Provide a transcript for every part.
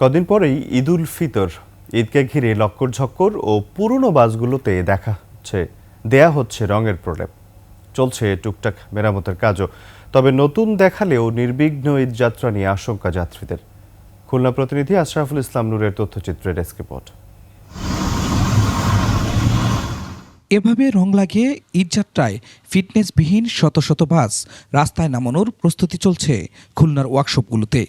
কদিন পরেই ঈদুল ফিতর, ঈদকে ঘিরে লক্কর ঝক্কর ও পুরনো বাসগুলোতে দেখা হচ্ছে, দেয়া হচ্ছে রঙের প্রলেপ। চলছে টুকটাক মেরামতের কাজও, তবে নতুন দেখালেও নির্বিঘ্ন ঈদ যাত্রা নিয়ে আশঙ্কা যাত্রীদের। খুলনা প্রতিনিধি আশরাফুল ইসলাম নূরের তথ্যচিত্রের ডেস্ক রিপোর্ট। এভাবে রং লাগিয়ে ঈদযাত্রায় ফিটনেসবিহীন শত শত বাস রাস্তায় নামানোর প্রস্তুতি চলছে খুলনার ওয়ার্কশপগুলোতে।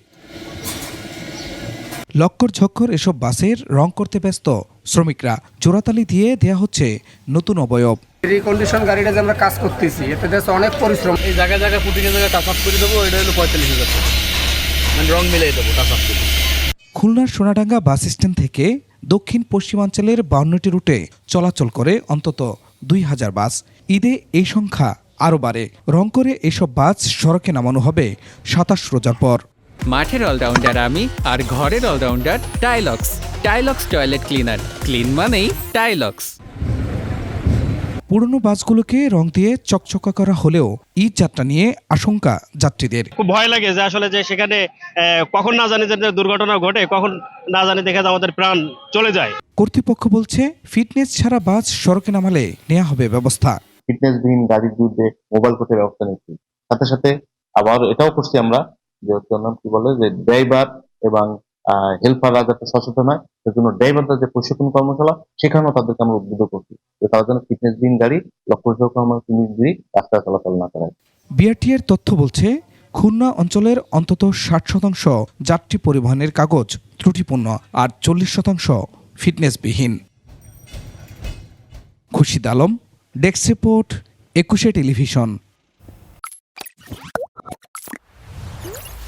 লক্কর ঝক্কর এসব বাসের রং করতে ব্যস্ত। শ্রমিকরা জোড়াতালি দিয়ে দেয়া হচ্ছে নতুন অবয়ব। রিকন্ডিশন গাড়িটা যে আমরা কাজ করতেছি এতে দেশ অনেক পরিশ্রম। এই জায়গায় জায়গায় পুটিংয়ের জায়গায় টাচ আপ করে দেবো এটা হলো পঁয়তাল্লিশ হাজার টাকা। মানে রং মিলিয়ে দেবো টাচ আপ করে। খুলনার সোনাডাঙ্গা বাস স্ট্যান্ড থেকে দক্ষিণ পশ্চিমাঞ্চলের বাউন্নটি রুটে চলাচল করে অন্তত দুই হাজার বাস। ঈদে এই সংখ্যা আরও বাড়ে। রং করে এসব বাস সড়কে নামানো হবে সাতাশ রোজার পর। মাঠের অলরাউন্ডার আমি আর ঘরের allrounder Tylox. Tylox toilet cleaner. Clean মানেই টাইলক্স। পুরনো বাসগুলোকে রং দিয়ে চকচকা করা হলেও ঈদ যাত্রা নিয়ে আশঙ্কা যাত্রীদের। খুব ভয় লাগে যে আসলে যে সেখানে আহ, কখন না জানি যে দুর্ঘটনা ঘটে কখন না জানি দেখে আমাদের প্রাণ চলে যায়। কর্তৃপক্ষ বলছে ফিটনেস ছাড়া বাস সড়কে নামালে নেওয়া হবে ব্যবস্থা। ফিটনেসবিহীন গাড়ির বিরুদ্ধে মোবাইল কোর্টে ব্যবস্থা নিচ্ছি। সাথে সাথে আবার এটাও করছি আমরা যে হচ্ছে ওর নাম কি বলে যে ড্রাইভার এবং হেল্পাররা যাতে সচেতন হয় সেজন্য ড্রাইভারদের যে প্রশিক্ষণ কর্মশালা, সেখানেও তাদেরকে আমরা উদ্বুদ্ধ করছি যে তারা যেন ফিটনেসবিহীন গাড়ি, লক্ষ্য দিয়ে রাস্তায় চলাচল না করায় বিআরটিএর তথ্য বলছে, খুলনা অঞ্চলের অন্তত ষাট শতাংশ যাত্রী পরিবহনের কাগজ ত্রুটিপূর্ণ আর চল্লিশ শতাংশ ফিটনেসবিহীন Khurshid Alam, desk report, Ekushey television.